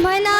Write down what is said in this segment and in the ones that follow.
Mein Name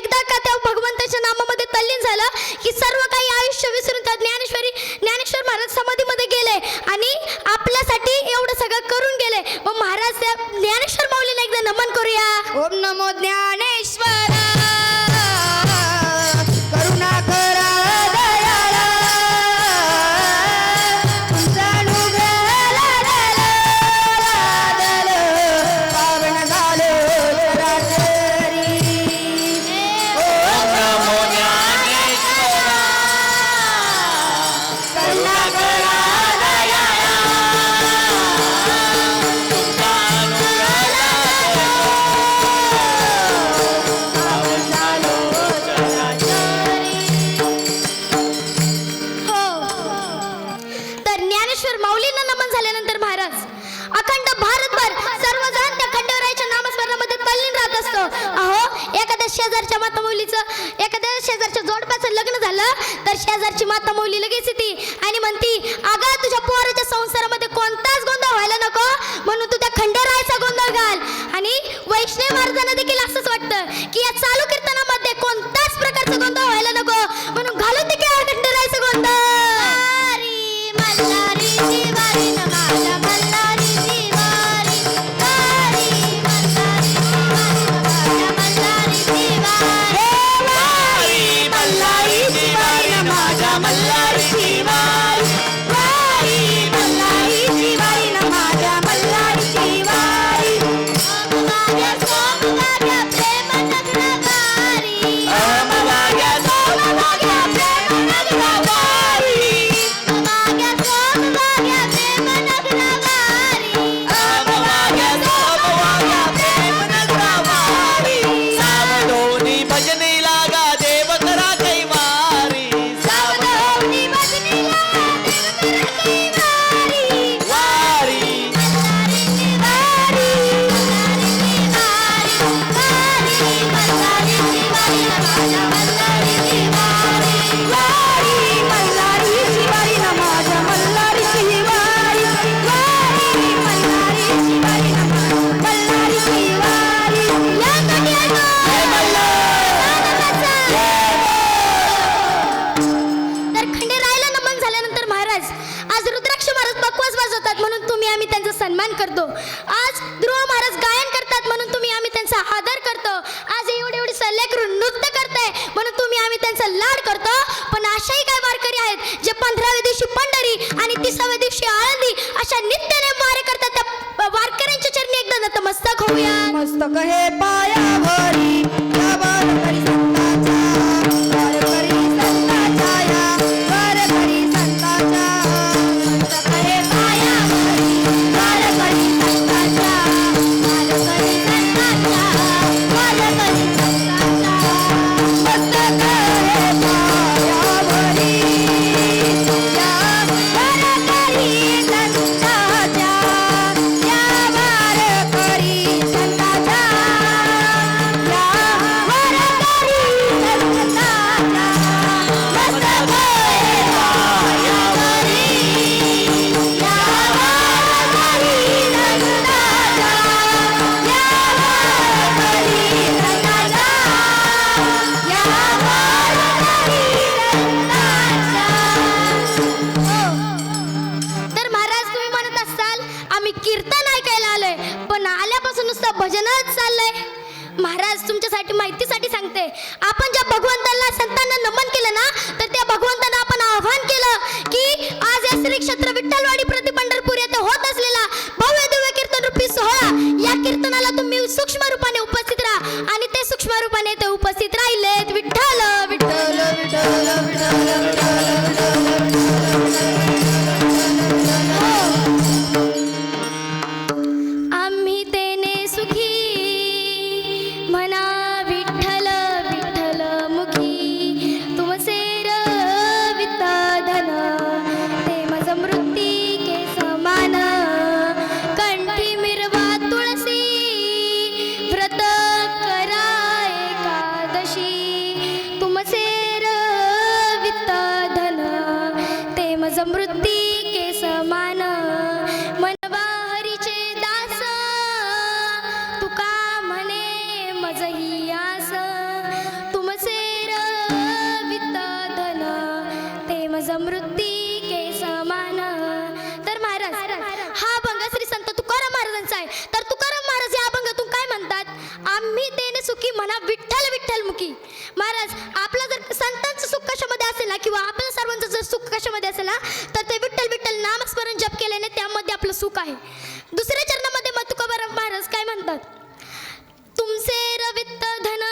एकदा का ज्ञानेश्वर माऊलींना नमन झाल्यानंतर महाराज अखंड भारतभर सर्वजण त्या खंडवरायच्या नामस्मरणामध्ये तल्लीन राहत असतो. अहो एखाद्या शेजारच्या माता मौलीचं एखाद्या शेजारच्या जोडप्याचं लग्न झालं तर शेजारची माता मौली लगेच येते आणि म्हणती अगं तुझ्या पोराच्या संसारामध्ये कोणताच गोंधळ व्हायला नको. म्हणून तू त्या खंडेरायाचा गोंधळ घाल. आणि वैष्णव महाराजांना देखील असंच वाटतं की या चालू कीर्तनामध्ये कोणताच प्रकारचा गोंधळ व्हायला नको. म्हणून घालून देखील की गोंधळ. आम्ही त्यांचा सन्मान करतो. आज ध्रुव महाराज गायन करतात म्हणून तुम्ही आम्ही त्यांचा आदर करतो. आज एवढे एवढे सल्ले करून नृत्य करताय म्हणून तुम्ही आम्ही त्यांचा लाड करतो. पण अशाही काय वारकरी आहेत जे पंधराव्या दिवशी पंढरी आणि तिसाव्या दिवशी आळंदी अशा नित्याने वारे करतात. त्या वारकऱ्यांच्या चरणी एकदा नतमस्तक होऊया. मस्तक हे पाया म्हणा विठ्ठल विठ्ठल मुखी. महाराज आपलं जर संतांचं सुख कशामध्ये असेल ना किंवा आपल्या सर्वांचं जर सुख कशामध्ये असेल ना तर ते विठ्ठल विठ्ठल नामस्मरण जप केल्याने त्यामध्ये आपलं सुख आहे. दुसऱ्या चरणामध्ये मग तुकाराम महाराज काय म्हणतात? तुमचे रवित्त धन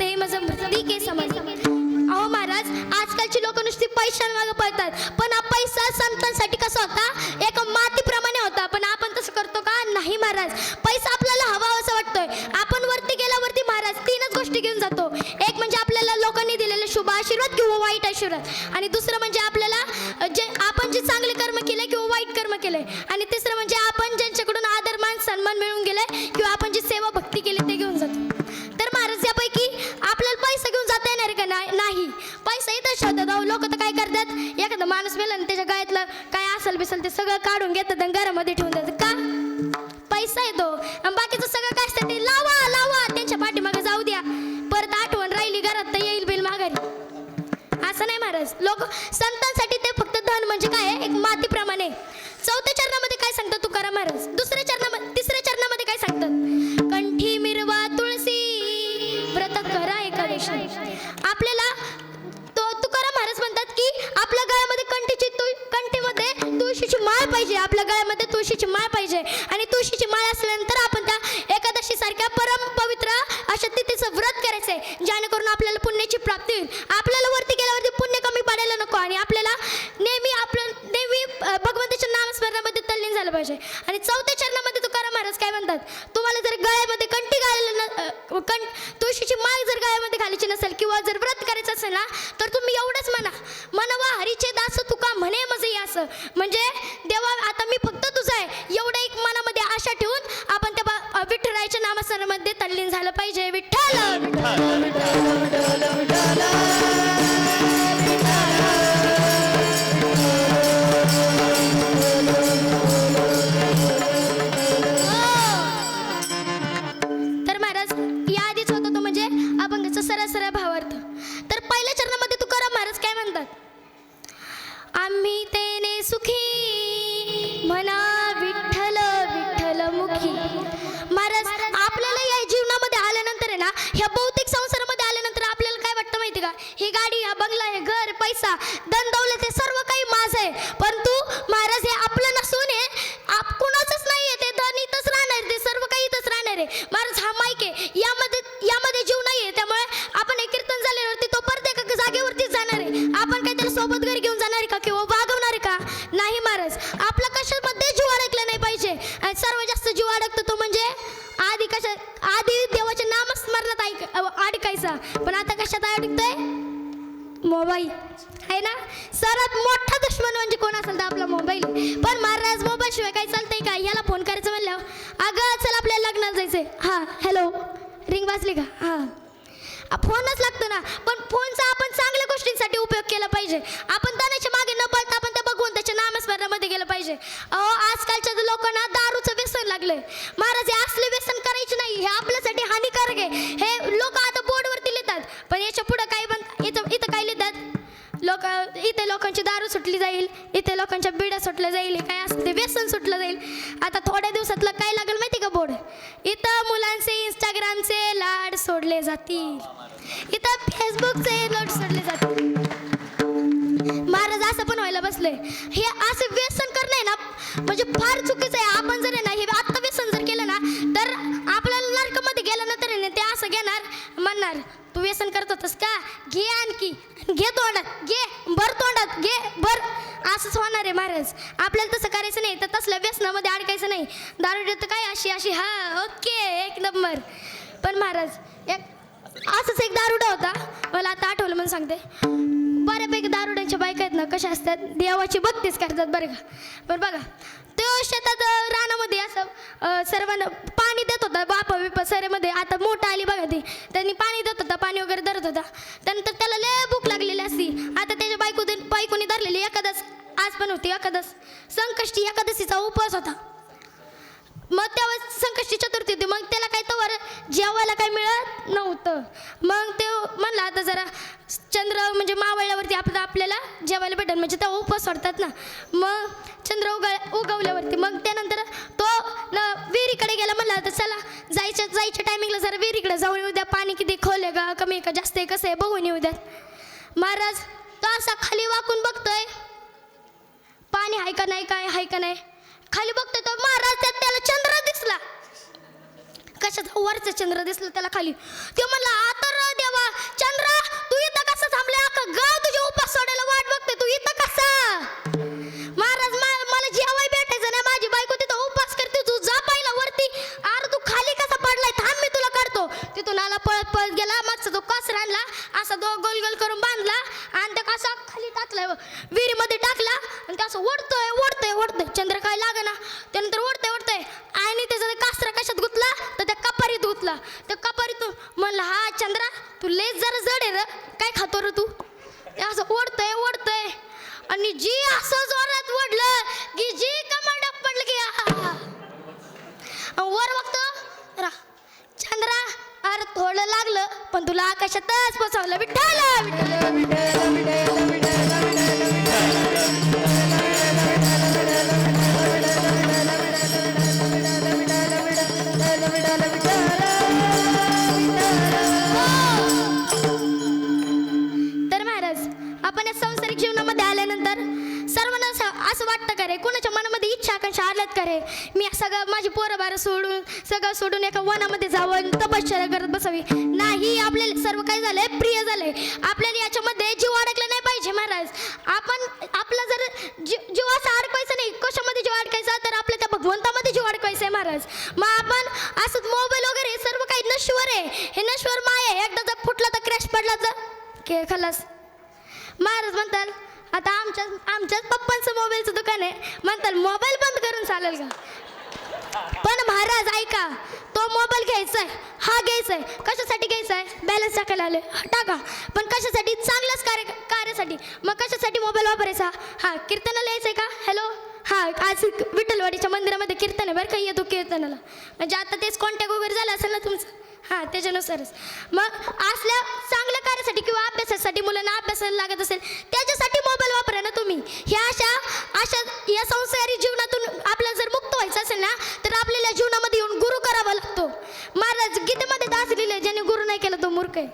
ते माझं मृती के समज अहो महाराज आजकालची लोक नुसती पैशांमागं पळतात पण हा पैसा संतांसाठी कसा होता एक मातीप्रमाणे होता पण आपण तसं करतो का नाही महाराज पैसा आपल्याला हवा असं वाटतोय आपण वरती गेल्यावरती महाराज तीनच गोष्टी घेऊन जातो एक म्हणजे आपल्याला लोकांनी दिलेले शुभ आशीर्वाद आणि दुसरं म्हणजे आपल्याला जे आपण जे चांगले कर्म केले किंवा वाईट कर्म केले आणि तिसरं म्हणजे आपण ज्यांच्याकडून आदर मान सन्मान मिळून गेले किंवा आपण जी सेवा भक्ती केली ते घेऊन जातो. तर महाराज यापैकी आपल्याला पैसा घेऊन जाता येणार का नाही नाही? पैसा इथं शोधत अहो लोक तर काय करतात? एखादा माणूस मेला आणि त्याच्या गायतलं काय असेल बिसल ते सगळं काढून घेतात आणि घरामध्ये ठेवून देतात. का? पैसा येतो. तुळशीची माळ पाहिजे. आणि तुळशीची माळ असल्यानंतर आपण त्या एकादशी सारख्या परम पवित्र अशा तिथेचं व्रत करायचंय. जेणेकरून आपल्याला पुण्याची प्राप्ती होईल. आपल्याला वरती गेल्यावरती पुण्य कमी पडायला नको आणि आपल्याला नेहमी आपलं नेहमी भगवंताच्या नामस्मरणामध्ये तल्लीन झालं पाहिजे. आणि चौथ्या चरणामध्ये तुकाराम महाराज काय म्हणतात? तुम्हाला जर गळ्यामध्ये कंठी घालायला न कं तुळशीची माळ जर गळ्यामध्ये घालायची नसेल किंवा जर व्रत करायचं असेल ना तर तुम्ही एवढंच म्हणा. मनवा हरीचे दास तुका म्हणे मजे असं. म्हणजे ठेवून आपण त्या विठ्ठलाच्या नामस्मरणामध्ये तल्लीन झालं पाहिजे. माहिती का? ही गाडी हा बंगला हे घर पैसा दन दौलत हे सर्व काही माझं आहे. परंतु आजकालच्या लोकांना दारूचं व्यसन लागलंय. महाराज हे असले व्यसन करायचे नाही. हे आपल्यासाठी हानिकारक आहे. हे लोक आता बोर्डवरती लिहितात. पण याच्यापुढे काय बन इथं इथं काय लिहितात? लोक इथे लोकांची दारू सुटली जाईल. इथे लोकांच्या बिड्या सुटल्या जाईल. काय असतं ते व्यसन सुटलं जाईल. आता थोड्या दिवसातलं काय लागेल माहिती का बोर्ड? इथं मुलांचे इंस्टाग्रामचे लाड सोडले जातील. इथं फेसबुकचे लाड सोडले जातील. महाराज असं पण व्हायला बसले. हे असं व्यसन करणं आहे ना म्हणजे फार चुकीचं आहे. आपण जर आहे ना हे आत्ता व्यसन जर केलं ना तर आपल्याला नरकमध्ये गेल्यानंतर आहे ना ते असं घेणार म्हणणार तू व्यसन करत होतस का? घे आणखी. घे तोंडात. घे. भर तोंडात. घे. भर. असंच होणार आहे महाराज. आपल्याला तसं करायचं नाही. तर तसल्या व्यसनामध्ये अडकायचं नाही. दारू तर काय अशी अशी. हा ओके. एक नंबर. पण महाराज एक असंच एक दारुडा होता. मला आता आठवलं म्हणून सांगते. बऱ्यापैकी दारुड्यांच्या बायका आहेत ना कशा असतात? देवाची भक्तीच करतात बरं का? पण बघा तो शेतात रानामध्ये असं सर्वांना पाणी देत होता बापा बिपा सरेमध्ये. आता मोठा आली बघा ती. त्यांनी पाणी देत होता पाणी वगैरे धरत होता. त्यानंतर त्याला लय भूक लागलेली असती. आता त्याच्या बायको बायकोनी धरलेली एखादाच आज पण होती एखादस संकष्टी एकादशीचा उपवास होता. मग तेव्हा संकष्टी चतुर्थी होती. मग त्याला काही तवर जेवायला काही मिळत नव्हतं. मग ते म्हणलं आता जरा चंद्र म्हणजे मावळल्यावरती आपलं आपल्याला जेवायला भेटेल म्हणजे तेव्हा उपवास सोडतात ना. मग चंद्र उगळ उगवल्यावरती. मग त्यानंतर तो न विहिरीकडे गेला म्हणला तर चला जायच्या जायच्या टायमिंगला जरा विहिरीकडे जाऊन येऊ द्या. पाणी किती खोल आहे का? कमी आहे का? जास्त आहे कसं आहे? बघून येऊ द्यात महाराज तो असा खाली वाकून बघतोय. पाणी आहे का नाही काय आहे का नाही? खाली बघतोय तो महाराज त्यात त्याला चंद्र दिसला कशाचा वरचा चंद्र दिसला त्याला खाली? तो म्हणला आता देवा चंद्र तू इथं कसं थांबले? अख्खा गाव थोडं लागलं पण तुला आकाशातच बसवलं. विठ्ठल विठ्ठल विठ्ठल विठ्ठल आकांक्षा का रे मी सगळं माझी पोरं बारं सोडून सगळं सोडून एका वनामध्ये जावं तपश्चर्या करत बसावी. नाही आपल्याला सर्व काय झालंय प्रिय झालंय. आपल्याला याच्यामध्ये जीव अडकला नाही पाहिजे महाराज. आपण आपला जर जीव जीव असा अडकवायचा नाही कशामध्ये जीव अडकायचा? तर आपल्या त्या भगवंतामध्ये जीव अडकवायचा आहे महाराज. मग आपण असंच मोबाईल वगैरे सर्व काही नश्वर आहे. हे नश्वर माय आहे. एकदा जर फुटला तर क्रॅश पडला तर? के खलास महाराज म्हणतात आता आमच्या आमच्याच पप्पांचं मोबाईलचं दुकान आहे. म्हणतात मोबाईल बंद करून चालेल का? पण महाराज ऐका तो मोबाईल घ्यायचा आहे. हा घ्यायचा आहे. कशासाठी घ्यायचा आहे? बॅलन्स टाकायला आले. टाका. पण कशासाठी? चांगल्याच कार्य कार्यासाठी. मग कशासाठी मोबाईल वापरायचा? हा कीर्तनाला यायचं आहे का? हॅलो हा आज विठ्ठलवाडीच्या मंदिरामध्ये कीर्तन आहे बरं का? येतो कीर्तनाला. म्हणजे आता तेच कॉन्टॅक्ट वगैरे झालं असेल ना तुमचं? हां त्याच्यानुसारच. मग असल्या चांगल्या कार्यासाठी किंवा अभ्यासासाठी मुलांना अभ्यासाला लागत असेल त्याच्यासाठी मोबाईल वापरा ना तुम्ही. ह्या अशा अशा या संसारी जीवनातून आपल्याला जर मुक्त व्हायचं असेल ना तर आपल्याला जीवनामध्ये येऊन गुरु करावा लागतो. महाराज गीतेमध्ये दास लिहिले ज्याने गुरु नाही केला तो मूर्ख आहे.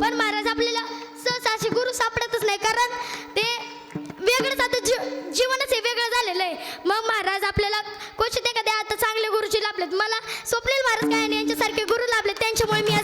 पण महाराज आपल्याला सहसा असे गुरु सापडतच नाही कारण ते वेगळंच आता जी जीवनच हे वेगळं झालेलं आहे. मग महाराज आपल्याला क्वचित एखाद्या आता चांगले गुरुजी लाभलेत मला स्वप्नील महाराज काय यांच्यासारखे गुरु लाभले त्यांच्यामुळे मी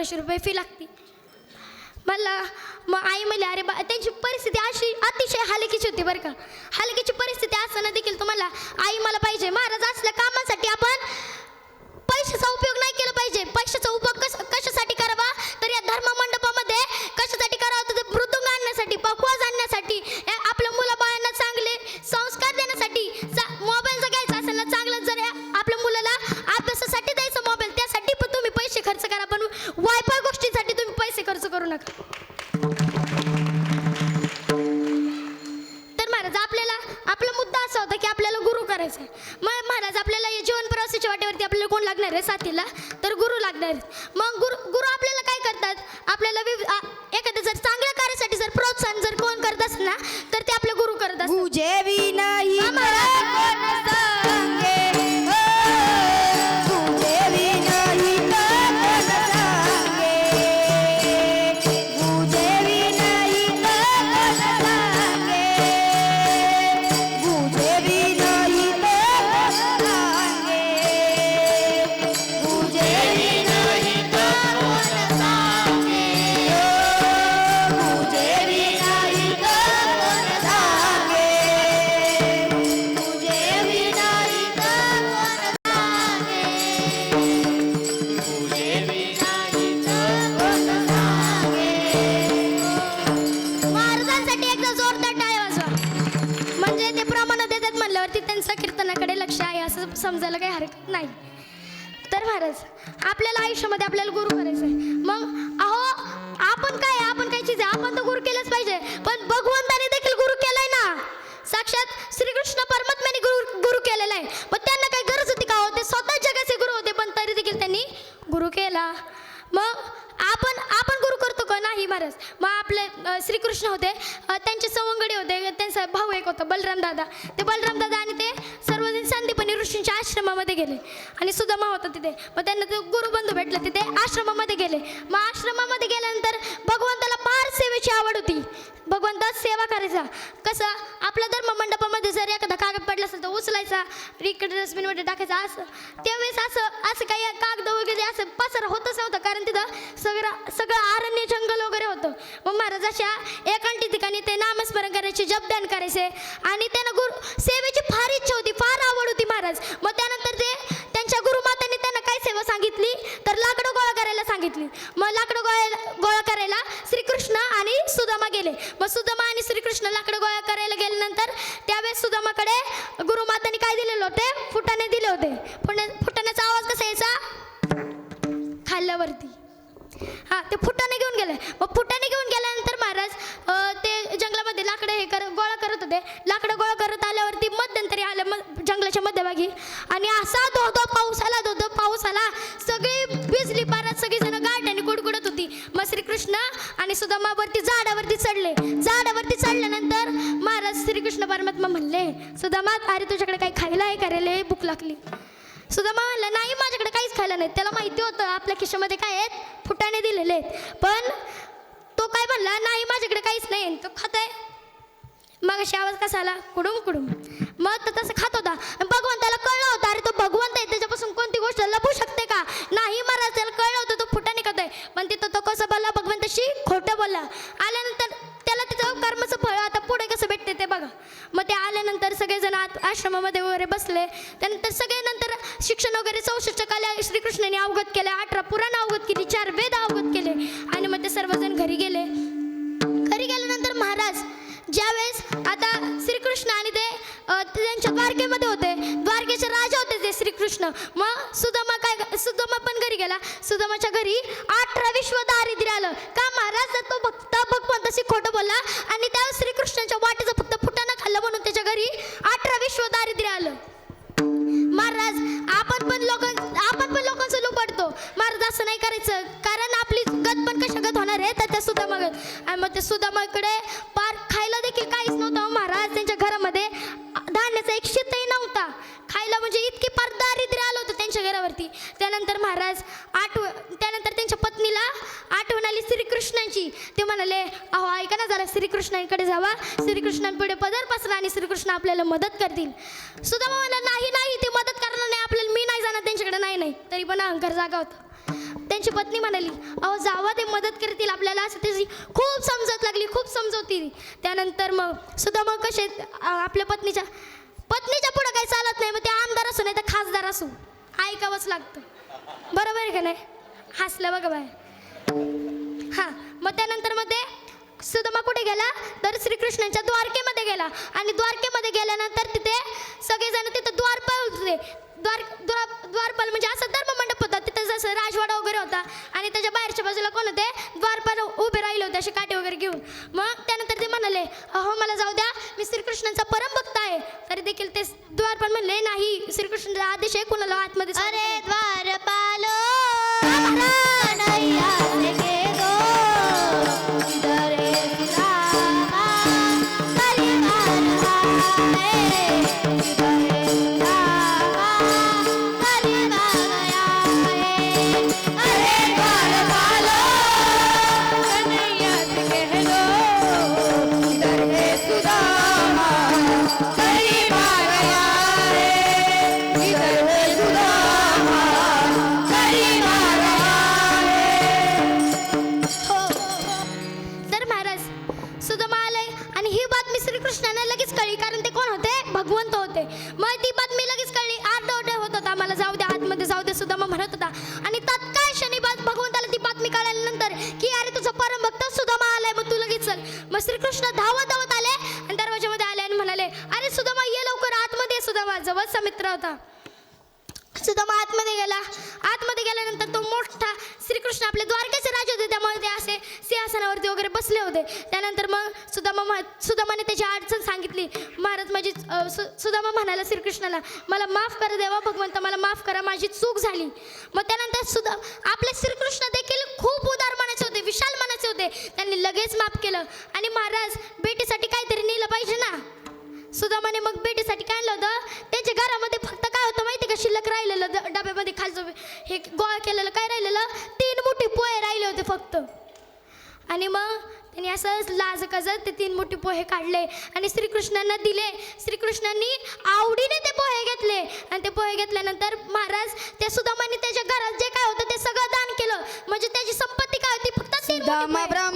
पंधराशे रुपये फी लागते करतो महाराज. मग आपले श्रीकृष्ण होते. त्यांचे सवंगडी होते. त्यांचा भाऊ एक होता बलराम दादा. ते बलराम दादा आणि ते सर्वजण संदीपनी ऋषींच्या आश्रमामध्ये गेले. आणि सुदामा होता तिथे. मग त्यांना ते गुरुबंधू भेटला तिथे आश्रमामध्ये गेले. मग आश्रमामध्ये गेल्यानंतर भगवंताला फार सेवेची आवड होती. भगवंतात सेवा करायचा. कसं आपल्या धर्म मंडपामध्ये जर एखादा कागद पडला असेल तर उचलायचा इकडे डस्टबिनमध्ये टाकायचा असं. त्यावेळेस असं असं काही कागद वगैरे असं पसार होतच नव्हतं. कारण तिथं सगळं सगळं आरण्य जंगल वगैरे होतं. महाराज अशा एकांटी ठिकाणी ते नामस्मरण करायचे जपदान करायचे. आणि त्यांना गुरु सेवेची फार इच्छा होती फार आवड होती महाराज. मग त्यानंतर ते त्यांच्या गुरुमातांनी त्यांना काय सेवा सांगितली? तर लाकडं गोळा करायला सांगितली. मग लाकडं गोळा गोळा करायला श्रीकृष्ण आणि सुदामा गेले. मग सुदामा आणि श्रीकृष्ण लाकडं गोळा करायला गेल्यानंतर त्यावेळेस सुदामाकडे गुरुमातांनी काय दिलेलं होते? फुटाने दिले होते. फुटाणे फुटाण्याचा आवाज कसा यायचा? खाल्ल्यावरती. हां ते फुटाने घेऊन गेले. मग फुटाने घेऊन गेल्यानंतर महाराज ते जंगलामध्ये लाकडं हे कर गोळा करत होते. लाकडं गोळा करत आल्यावरती मध्यंतरी आलं मग जंगलाच्या मध्यभागी. आणि असा धोधो पाऊस आला धोधो पाऊस आला सगळी भिजली पारात सगळी जण गाठ्याने कुडकुडत होती. मग श्रीकृष्ण आणि सुदामावरती झाडावरती चढले. झाडावरती चढल्यानंतर महाराज श्रीकृष्ण परमात्मा म्हणले सुदामा अरे तुझ्याकडे काही खायला आहे करेल भूक लागली. सुदामा म्हणला नाही माझ्याकडे काहीच खायला नाही. त्याला माहिती होतं आपल्या खिशामध्ये काय आहेत? फुटाणे दिलेले आहेत. पण तो काय म्हणला नाही माझ्याकडे काहीच नाही. तो खात आहे. मग अशी आवाज कसा आला? कुडूम कुडूम. मग तर तसं खात होता. भगवंताला कळलं होतं अरे तो भगवंत आहे त्याच्यापासून कोणती गोष्ट लपू शकते का? नाही महाराज त्याला कळलं होतं तो फुटाने खात आहे. पण तिथं तो कसं बोलला? भगवंताशी खोटं बोलला. आल्यानंतर त्याला तिथं कर्मचं फळ आता पुढे कसं भेटते ते बघा. मग ते आल्यानंतर सगळेजण आत आश्रमामध्ये वगैरे बसले. त्यानंतर सगळे नंतर श्रीकृष्णाने अवगत केले अठरा पुराण अवगत केली चार वेद अवगत केले आणि मग ते सर्वजण घरी गेले. घरी गेल्यानंतर महाराज ज्यावेळेस आता श्रीकृष्ण आणि ते ते त्यांच्या द्वारकेमध्ये होते द्वारकेचे राजा होते ते श्रीकृष्ण. मग श्रीकृष्णांकडे जावा. श्रीकृष्णांपुढे पदर पसरा आणि श्रीकृष्ण आपल्याला मदत करतील. सुद्धा मला नाही नाही ते मदत करणार नाही. आपल्याला मी नाही जाणार. त्यांच्याकडे नाही नाही. तरी पण अहंकार जागा होता. त्यांची पत्नी म्हणाली अहो जावा ते मदत करतील आपल्याला. असं त्याची खूप समजत लागली खूप समजवतील त्यानंतर मग सुद्धा मग कसे आपल्या पत्नीच्या पत्नीच्या पुढं काही चालत नाही. मग ते आमदार असो नाही तर खासदार असो. ऐकावंच लागतं. बरोबर आहे का नाही? हसलं बघा बाय हां मग त्यानंतर मग ते सुदामा कुठे गेला? तर श्रीकृष्णांच्या द्वारकेमध्ये गेला. आणि द्वारकेमध्ये गेल्यानंतर तिथे सगळेजण तिथं द्वारपाल होते. द्वार द्वार द्वारपाल म्हणजे असं धर्ममंडप होता. तिथं जसं राजवाडा वगैरे होता. आणि त्याच्या बाहेरच्या बाजूला कोण होते? द्वारपाल उभे राहिले होते असे काटे वगैरे घेऊन. मग त्यानंतर ते म्हणाले अहो मला जाऊ द्या. मी श्रीकृष्णांचा परमभक्त आहे. तरी देखील ते द्वारपाल म्हणले नाही. श्रीकृष्णाचा आदेश आहे. कुणाला आतमध्ये अरे सुद्धा आलंय आणि ही बातमी श्रीकृष्णाने लगेच कळली कारण ते कोण होते? भगवंत होते. मग ती बातमी लगेच कळली. आठ ओढे होत होता. मला जाऊ द्या आतमध्ये जाऊ दे सुद्धा म्हणत होता. आणि तत्काळ शनी बात भगवंताला ती बातमी कळल्यानंतर की अरे तुझा परम भक्त सुद्धा आलाय मग तू लगेच चल. मग श्रीकृष्ण धावत धावत आले आणि दरवाजामध्ये आले आणि म्हणाले अरे सुद्धा ये लवकर. आतमध्ये सुद्धा जवळचा मित्र होता. सुदामा आतमध्ये गेला. आतमध्ये गेल्यानंतर तो मोठा श्रीकृष्ण आपले द्वारकेचे राजे होते. त्यामुळे ते असे सिंहासनावरती वगैरे बसले होते. त्यानंतर मग सुदामा मह सुदामाने त्याची अडचण सांगितली. महाराज माझी सु सुदामा म्हणाला श्रीकृष्णाला मला माफ करा देवा भगवंत मला माफ करा माझी चूक झाली. मग त्यानंतर सुदा आपले श्रीकृष्ण देखील खूप उदार मनाचे होते विशाल मनाचे होते. त्यांनी लगेच माफ केलं. आणि महाराज बेटीसाठी काहीतरी नेलं पाहिजे ना? सुदामाने मग बेटीसाठी काय आणलं होतं? त्याच्या घरामध्ये फक्त काय होतं माहिती का? शिल्लक राहिलेलं डब्यामध्ये खालचं हे गोळा केलेलं काय राहिलेलं? तीन मोठे पोहे राहिले होते फक्त. आणि मग त्यांनी असं लाज कजत ते तीन मोठे पोहे काढले आणि श्रीकृष्णांना दिले. श्रीकृष्णांनी आवडीने ते पोहे घेतले. आणि ते पोहे घेतल्यानंतर महाराज त्या सुदामाने त्याच्या घरात जे काय होतं ते सगळं दान केलं. म्हणजे त्याची संपत्ती काय होती? फक्त सुदामा पोहे.